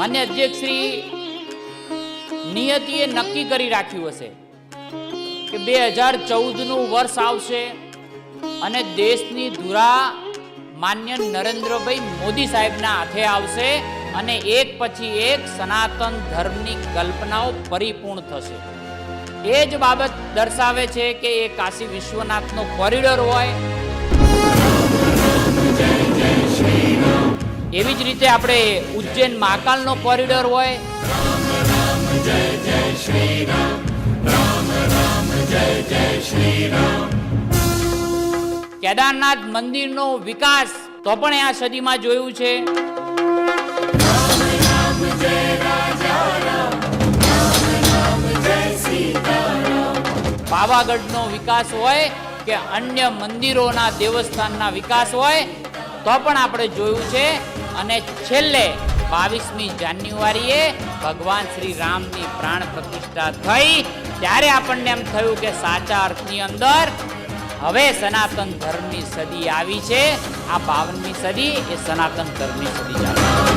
માન્ય અધ્યક્ષ શ્રી નિયતિએ નક્કી કરી રાખ્યું હશે કે બે હજાર ચૌદનું વર્ષ આવશે અને દેશની ધુરા માન્ય નરેન્દ્રભાઈ મોદી સાહેબના હાથે આવશે અને એક પછી એક સનાતન ધર્મની કલ્પનાઓ પરિપૂર્ણ થશે. એ જ બાબત દર્શાવે છે કે એ કાશી વિશ્વનાથનો કોરિડોર હોય એવી જ રીતે આપણે ઉજ્જૈન મહાકાલનો કોરિડોર હોય. કેદારનાથ મંદિરનો વિકાસ તો પણ આ સદીમાં જોયું છે. પાવાગઢનો વિકાસ હોય કે અન્ય મંદિરોના દેવસ્થાનના વિકાસ હોય તો પણ આપણે જોયું છે. અને છેલ્લે બાવીસમી જાન્યુઆરીએ ભગવાન શ્રી રામની પ્રાણ પ્રતિષ્ઠા થઈ. ત્યારે આપણને એમ થયું કે સાચા અર્થની અંદર હવે સનાતન ધર્મની સદી આવી છે. આ બાવનમી સદી એ સનાતન ધર્મની સદી ચાલે